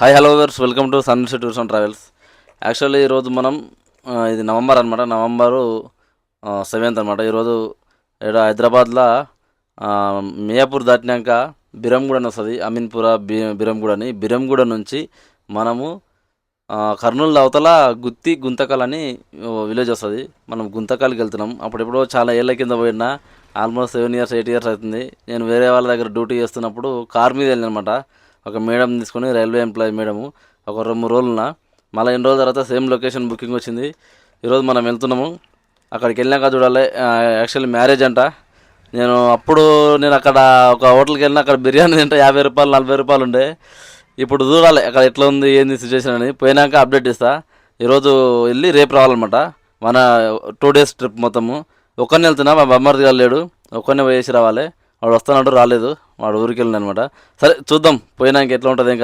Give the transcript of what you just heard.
Hi hello viewers welcome to sunset tours and travels actually ఈరోజు మనం ఇది November అనమాట నవంబరు సెవెంత్ అనమాట ఈరోజు ఇక్కడ హైదరాబాద్లో మియాపూర్ దాటినాక బిరంగూడ అని వస్తుంది. అమీన్పుర బి బిరంగూడ అని బిరంగూడ నుంచి మనము కర్నూలు అవతల గుత్తి గుంతకల్ అని విలేజ్ వస్తుంది. మనం గుంతకల్కి వెళ్తున్నాం. అప్పుడెప్పుడో చాలా ఏళ్ళ కింద పోయినా almost seven years eight years అవుతుంది. నేను వేరే వాళ్ళ దగ్గర డ్యూటీ చేస్తున్నప్పుడు కార్ మీద వెళ్ళినమాట ఒక మేడం తీసుకొని రైల్వే ఎంప్లాయీ మేడము. ఒక రెండు రోజులున మళ్ళీ ఎన్ని రోజుల తర్వాత సేమ్ లొకేషన్ బుకింగ్ వచ్చింది. ఈరోజు మనం వెళ్తున్నాము. అక్కడికి వెళ్ళాక చూడాలి. యాక్చువల్లీ మ్యారేజ్ అంట. నేను అప్పుడు నేను అక్కడ ఒక హోటల్కి వెళ్ళిన అక్కడ బిర్యానీ తింటే యాభై రూపాయలు నలభై రూపాయలు ఉండే. ఇప్పుడు చూడాలి అక్కడ ఎట్లా ఉంది ఏంది సిచ్యువేషన్ అని. పోయినాక అప్డేట్ ఇస్తా. ఈరోజు వెళ్ళి రేపు రావాలన్నమాట. మన టూ డేస్ ట్రిప్ మొత్తము. ఒక్కరిని వెళ్తున్నా మా బొమ్మర్ది గారు లేడు. ఒక్కరిని పోయేసి రావాలి. వాడు వస్తానంటూ రాలేదు. వాడు ఊరికి వెళ్ళిన అనమాట సరే చూద్దాం. పోయినాక ఎట్లా ఉంటుంది ఇంకా